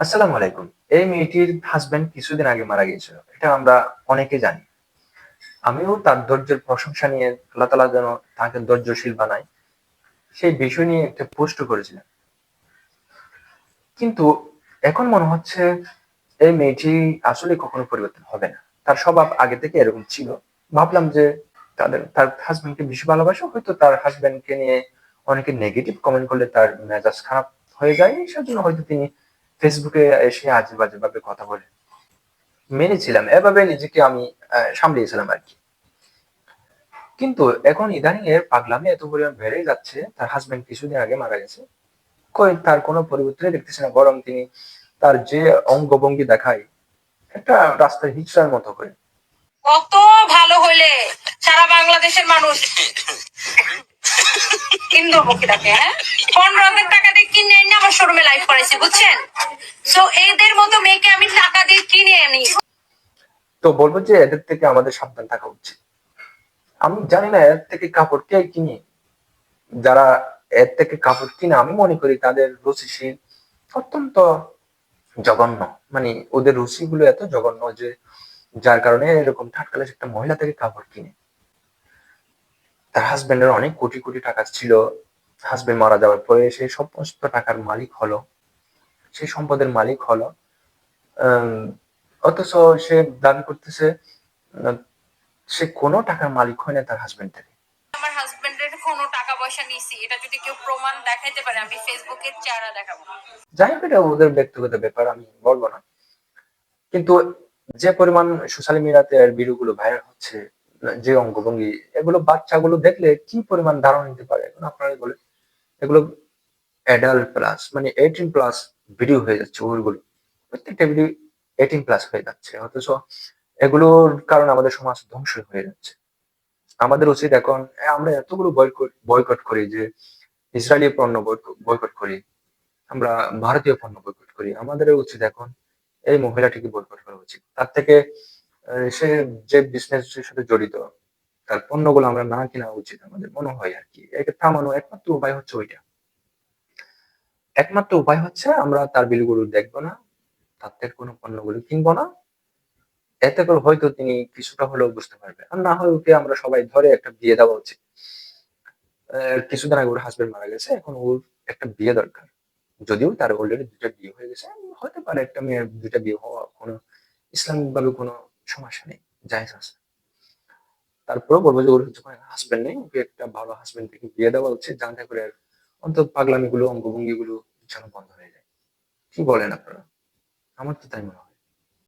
আসসালামু আলাইকুম। এই মেয়েটির হাজবেন্ড কিছুদিন আগে মারা গিয়েছিল। এটা আমরা অনেকে জানি। আমিও তার ধৈর্যের প্রশংসা নিয়ে আল্লাহ তালা যেন তাকে ধৈর্যশীল বানায়, সেই বিষয় নিয়ে একটা পোস্ট করেছিলেন কিন্তু এখন মনে হচ্ছে এই মেয়েটি আসলে কখনো পরিবর্তন হবে না। তার স্বভাব আগে থেকে এরকম ছিল। ভাবলাম যে তাদের, তার হাজবেন্ডকে বেশি ভালোবাসে, হয়তো তার হাজবেন্ডকে নিয়ে অনেকে নেগেটিভ কমেন্ট করলে তার মেজাজ খারাপ হয়ে যায়। সেজন্য হয়তো তিনি ফেসবুকে এসে আজে বাজে ভাবে কথা বলে। মেনেছিলাম, এভাবে নিজেকে আমি সামলিয়েছিলাম আর কি। কিন্তু এখন ইদানিং এর পাগলামি এত পরিমাণ বেড়ে যাচ্ছে, তার হাজবেন্ড কিছুদিন আগে মারা গেছে। তার কোনো পরিবর্তনই দেখতেছে না, বরং তিনি তার যে অঙ্গভঙ্গি দেখায়, একটা রাস্তার হিচড়ার মতো করে। কত ভালো হলে সারা বাংলাদেশের মানুষ। ইন্দ্রমুখী থাকে হ্যাঁ? পনেরো হাজার টাকা দিয়ে কিনে আমার শোরুমে লাইভ করাইছি, বুঝছেন? সো এদের মতো মেয়েকে আমি টাকা দিয়ে কিনে আনি। তো বলব যে এদের থেকে আমাদের সাবধান থাকা উচিত। আমি জানি না এর থেকে কাপড় কে যারা এর থেকে কাপড় কিনে, আমি মনে করি তাদের রুচিশীল অত্যন্ত জঘন্য। মানে ওদের রুচিগুলো এত জঘন্য যে যার কারণে এরকম ঠাটকালে একটা মহিলা থেকে কাপড় কিনে। তার হাজবেন্ডের অনেক কোটি কোটি টাকা ছিল। হাজবেন্ড মারা যাওয়ার পরে সে সমস্ত টাকার মালিক হলো। সেই সম্পদের মালিক হলো। অথচ সে দাবি করতেছে সে কোনো টাকার মালিক হয় না তার হাজবেন্ড থেকে আমার হাজবেন্ডের কোনো টাকা পয়সা নিছি এটা যদি কেউ প্রমাণ দেখাইতে পারে আমি ফেসবুকে চেহারা দেখাবো। যাই হোক এটা ওদের ব্যক্তিগত ব্যাপার আমি বলব না। কিন্তু যে পরিমাণ সোশ্যাল মিডিয়াতে এর ভিডিওগুলো ভাইরাল হচ্ছে যে অঙ্গভঙ্গি এগুলো বাচ্চাগুলো দেখলে কি পরিমাণ ধারণা নিতে পারে? এখন আপনারা বলে এগুলো অ্যাডাল্ট প্লাস মানে এইটিন প্লাস ভিডিও হয়ে যাচ্ছে ওগুলো প্রত্যেকটা ভিডিও এইটিন প্লাস হয়ে যাচ্ছে। অথচ এগুলোর কারণে আমাদের সমাজ ধ্বংস হয়ে যাচ্ছে। আমাদের উচিত এখন আমরা এতগুলো বয়কট করি যে ইসরায়েলি পণ্য বয়কট করি, আমরা ভারতীয় পণ্য বয়কট করি। আমাদের উচিত এখন এই মহিলাটিকে বয়কট করা উচিত। তার থেকে সে যে বিজনেস সাথে জড়িত, তার পণ্যগুলো আমরা না কেনা উচিত আমাদের। মনে হয় আর কি। একে থামানো একমাত্র উপায় হচ্ছে ওইটা। একমাত্র উপায় হচ্ছে আমরা তার বিলগুলো দেখব না, তার থেকে কোনো পণ্যগুলো কিনবো না। এতে করে হয়তো তিনি কিছুটা হলেও বুঝতে পারবে। আর না হয় ওকে আমরা সবাই ধরে একটা বিয়ে দেওয়া উচিত। কিছুদিন আগে ওর হাজবেন্ড মারা গেছে, এখন ওর একটা বিয়ে দরকার। যদিও তার অলরেডি দুটা বিয়ে হয়ে গেছে, হতে পারে একটা মেয়ের দুটা বিয়ে হওয়া কোনো ইসলামিক ভাবে কোনো সমস্যা নেই, জায়েজ আছে। তারপরেও বলব যে ওর যখন হাজবেন্ড নেই, ওকে একটা ভালো হাজবেন্ড থেকে বিয়ে দেওয়া উচিত জানতে করে অন্তত পাগলামিগুলো অঙ্গভঙ্গি গুলো যেন বন্ধ হয়ে যায়। কি বলেন আপনারা? আমার তো তাই মনে হয়।